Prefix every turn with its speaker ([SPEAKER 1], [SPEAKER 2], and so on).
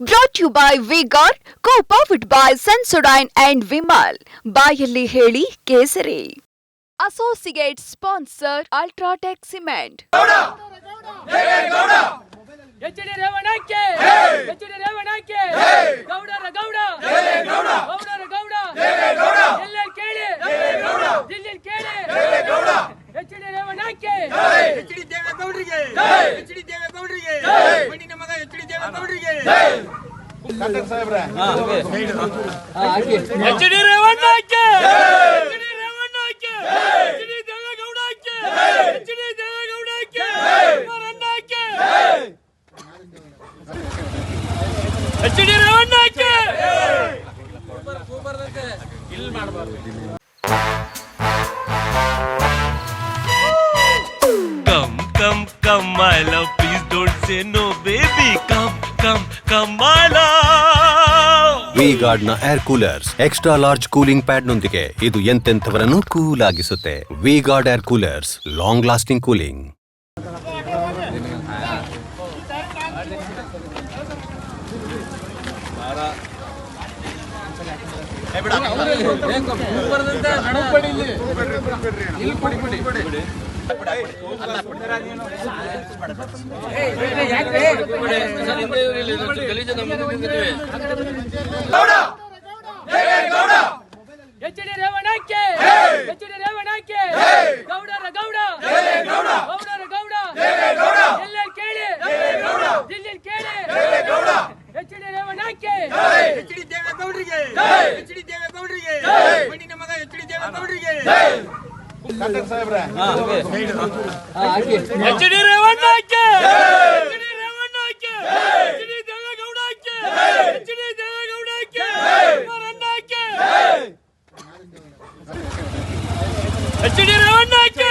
[SPEAKER 1] Brought you by VGuard co powered by Sensodyne and Vimal ಬಾಯಲ್ಲಿ ಹೇಳಿ ಕೇಸರಿ. Associate sponsor UltraTech cement
[SPEAKER 2] H D
[SPEAKER 3] ದೇವೇಗೌಡರಿಗೆ. H D ದೇವೇಗೌಡರಿಗೆ H D ದೇವೇಗೌಡರಿಗೆ
[SPEAKER 2] H D
[SPEAKER 4] Come, come, come, my love. Don't say no, baby. Come, come, come, my love.
[SPEAKER 5] Air coolers extra large cooling pad ನೊಂದಿಗೆ ಇದು ಎಂತೆಂಥವರನ್ನು cool ಆಗಿಸುತ್ತೆ VGuard air coolers long lasting cooling
[SPEAKER 2] H D ರೇವಣಕ್ಕೆ H D ರೇವಣಕ್ಕೆ, ಗೌಡರ ಗೌಡ ಗೌಡರ ಗೌಡ, ಎಲ್ಲೆಲ್ಲಿ ಕೇಳಿ ದಿಲ್ಲಿ ಕೇಳಿ H D ರೇವಣಕ್ಕೆ
[SPEAKER 3] ಎಚ್ ಡಿ ದೇವೇಗೌಡರಿಗೆ ಎಚ್ ಡಿ ದೇವೇಗೌಡರಿಗೆ, ಮಣ್ಣಿನ ಮಗ ಎಚ್ ಡಿ ದೇವೇಗೌಡರಿಗೆ
[SPEAKER 2] ಎಚ್ ಡಿ ರೇವಣ್ಣಕ್ಕೆ ಎಚ್ ಡಿ ರೇವಣ್ಣಕ್ಕೆ ಎಚ್ ಡಿ ದೇವೇಗೌಡಕ್ಕೆ